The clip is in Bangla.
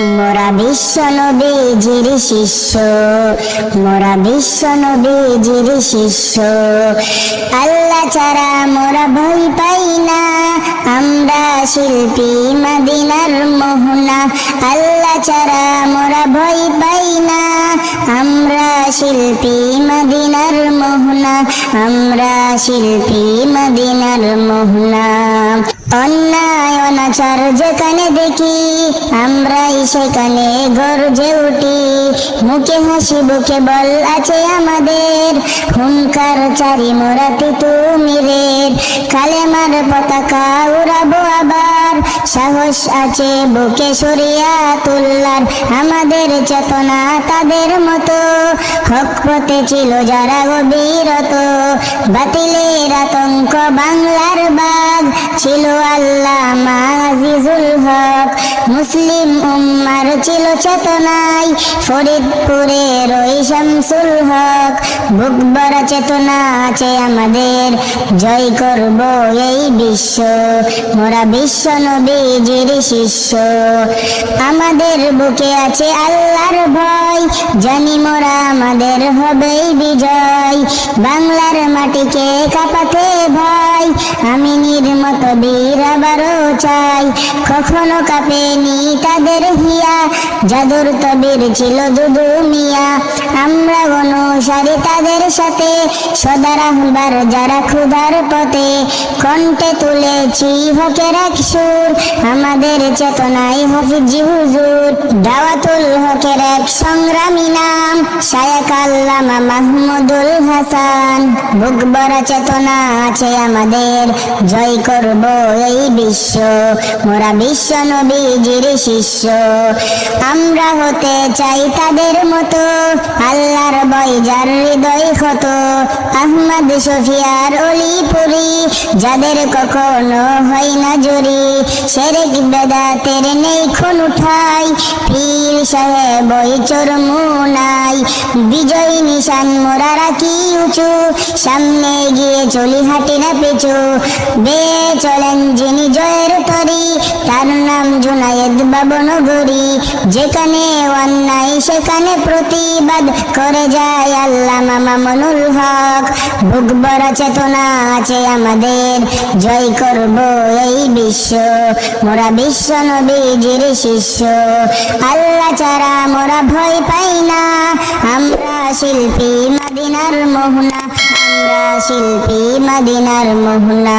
মোরা বিশ্ব নবীজির শিষ্য, মোরা বিশ্ব নবীজির শিষ্য। আল্লাহ ছাড়া মোরা ভয় পাই না, আমরা শিল্পী মদিনার মোহনা। আল্লাহ ছাড়া মোরা ভয় পাই না, আমরা শিল্পী মদিনার মোহনা। আমরা শিল্পী মদিনার মোহনা। অন্যায় অনাচার যেখানে দেখি, আমরাই সেখানে গর্জে উঠি। মুখে হাসি, বুকে বল আছে আমাদের। হুঙ্কার চারি মোরাতি তুমিরের কালেমার পতাকা উড়াবো সাহস আছে, বুকে সরিয়া তুল্লার আমাদের চেতনা তাদের মতো। হক পথে ছিল যারা গভীরত বাতিলের আতঙ্ক বাংলার বাঘ। ছিল আল্লাহ আজিজুল হক, মুসলিম উম্মার ছিল চেতনায় ফরিদপুরের ওই শামসুল হক, বুক ভরা চেতনা আছে আমাদের। জয় করব এই বিশ্ব, মোরা বিশ্ব নবীজির শিষ্য। আমাদের বুকে আছে আল্লাহর ভয়, জানি মোরা আমাদের হবেই বিজয়। বাংলার মাটিকে কাঁপাতে ভয়, আমি নির্মত বীর আবারও চাই। কখনো কাঁপেনি তাদের হিয়া, জাদুর তবির ছিল দুদু মিয়া। আমরা অনুসারী তাদের সাথে, সদা রাহবার যারা ক্ষুধার পথে। কণ্ঠে তুলেছি হকের এক সুর আমাদের চেতনায় হফিজি হুজুর দাওয়াতুল হকের এক সংগ্রামী নাম শায়ক আল্লামা মাহমুদুল হাসান। বুক বড় চেতনা আছে আমাদের, জয় করব এই বিশ্ব, মোরা বিশ্ব নবীজির শিষ্য। চাই তাদের মতো। আল্লাহর বই যার হৃদয় ক্ষত। আহমদ, সফিয়ার অলিপুরি, যাদের কখনো হয় না জুরি সেরেক বেদাতের নেই খুন উঠাই। পীর সাহেব ওই চরমুনাই, বিজয় নিশান মোরা রাখি উঁচু? সামনে গিয়ে চলি হাঁটি না পিছু। বে চলেন যিনি জয়ের তরি, তার নাম বাবনগরী। যেখানে অন্যায়, সেখানে প্রতিবাদ করে যায় আল্লাহ মামা মনুল হক। বুক ভরা চেতনা আছে আমাদের, জয় করব এই বিশ্ব। মোরা বিশ্ব নবীজির শিষ্য। আল্লাহ ছাড়া মোরা ভয় পাই না। আমরা শিল্পী মদিনার মোহনা, আমরা শিল্পী মদিনার মোহনা।